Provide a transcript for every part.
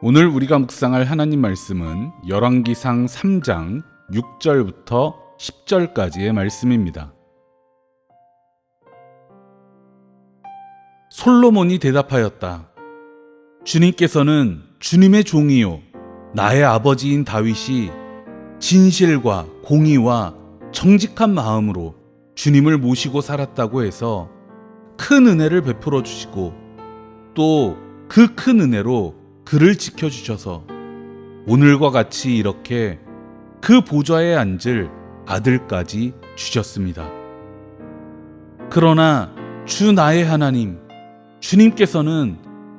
오늘 우리가 묵상할 하나님 말씀은 열왕기상 3장 6절부터 10절까지의 말씀입니다. 솔로몬이 대답하였다. 주님께서는 주님의 종이요 나의 아버지인 다윗이 진실과 공의와 정직한 마음으로 주님을 모시고 살았다고 해서 큰 은혜를 베풀어 주시고 또 그 큰 은혜로 그를 지켜 주셔서 오늘과 같이 이렇게 그 보좌에 앉을 아들까지 주셨습니다. 그러나 주 나의 하나님 주님께서는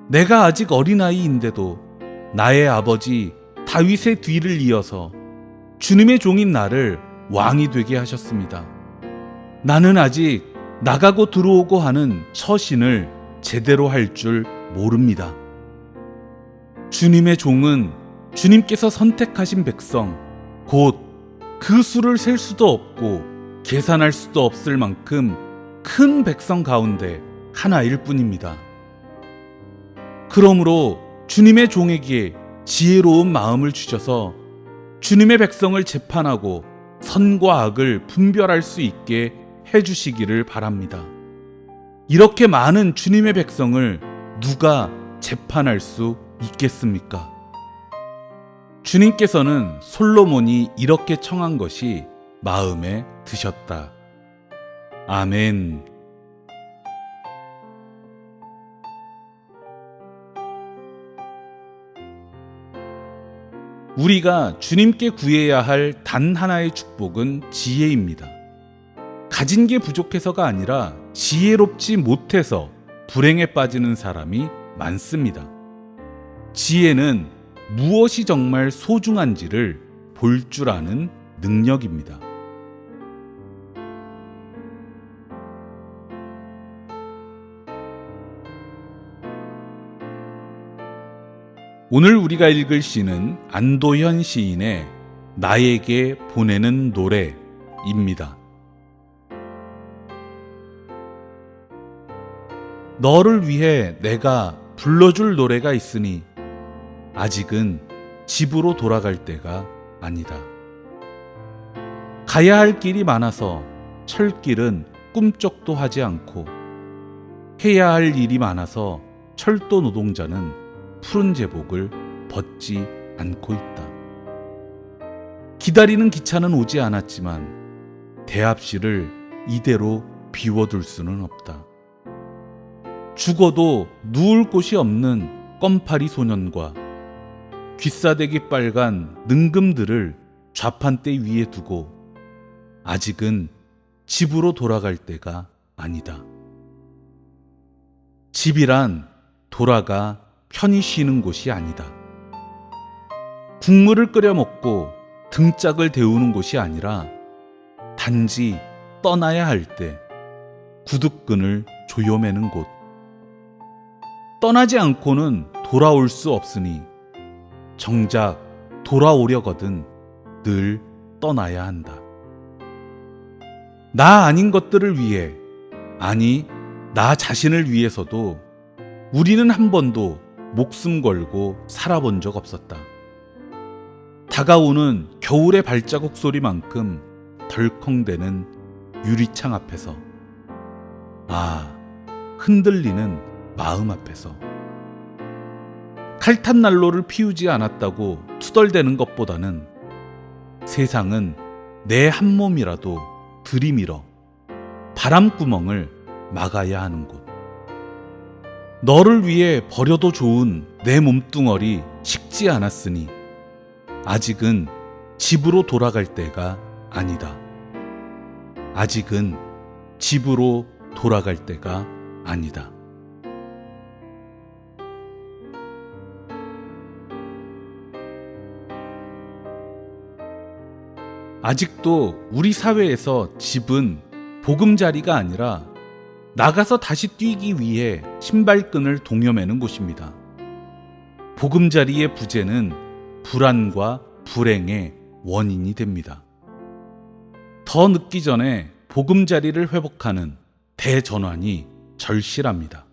내가 아직 어린아이인데도 나의 아버지 다윗의 뒤를 이어서 주님의 종인 나를 왕이 되게 하셨습니다. 나는 아직 나가고 들어오고 하는 처신을 제대로 할 줄 모릅니다. 주님의 종은 주님께서 선택하신 백성, 곧 그 수를 셀 수도 없고 계산할 수도 없을 만큼 큰 백성 가운데 하나일 뿐입니다. 그러므로 주님의 종에게 지혜로운 마음을 주셔서 주님의 백성을 재판하고 선과 악을 분별할 수 있게 해주시기를 바랍니다. 이렇게 많은 주님의 백성을 누가 재판할 수 있겠습니까? 주님께서는 솔로몬이 이렇게 청한 것이 마음에 드셨다. 아멘. 우리가 주님께 구해야 할 단 하나의 축복은 지혜입니다. 가진 게 부족해서가 아니라 지혜롭지 못해서 불행에 빠지는 사람이 많습니다. 지혜는 무엇이 정말 소중한지를 볼 줄 아는 능력입니다. 오늘 우리가 읽을 시는 안도현 시인의 나에게 보내는 노래입니다. 너를 위해 내가 불러줄 노래가 있으니 아직은 집으로 돌아갈 때가 아니다. 가야 할 길이 많아서 철길은 꿈쩍도 하지 않고 해야 할 일이 많아서 철도 노동자는 푸른 제복을 벗지 않고 있다. 기다리는 기차는 오지 않았지만 대합실을 이대로 비워둘 수는 없다. 죽어도 누울 곳이 없는 껌파리 소년과 귀싸대기 빨간 능금들을 좌판대 위에 두고 아직은 집으로 돌아갈 때가 아니다. 집이란 돌아가 편히 쉬는 곳이 아니다. 국물을 끓여 먹고 등짝을 데우는 곳이 아니라 단지 떠나야 할 때 구두끈을 조여매는 곳. 떠나지 않고는 돌아올 수 없으니 정작 돌아오려거든 늘 떠나야 한다. 나 아닌 것들을 위해, 아니, 나 자신을 위해서도 우리는 한 번도 목숨 걸고 살아본 적 없었다. 다가오는 겨울의 발자국 소리만큼 덜컹대는 유리창 앞에서, 아, 흔들리는 마음 앞에서. 칼탄 난로를 피우지 않았다고 투덜대는 것보다는 세상은 내 한 몸이라도 들이밀어 바람구멍을 막아야 하는 곳. 너를 위해 버려도 좋은 내 몸뚱어리 식지 않았으니 아직은 집으로 돌아갈 때가 아니다. 아직은 집으로 돌아갈 때가 아니다. 아직도 우리 사회에서 집은 보금자리가 아니라 나가서 다시 뛰기 위해 신발끈을 동여매는 곳입니다. 보금자리의 부재는 불안과 불행의 원인이 됩니다. 더 늦기 전에 보금자리를 회복하는 대전환이 절실합니다.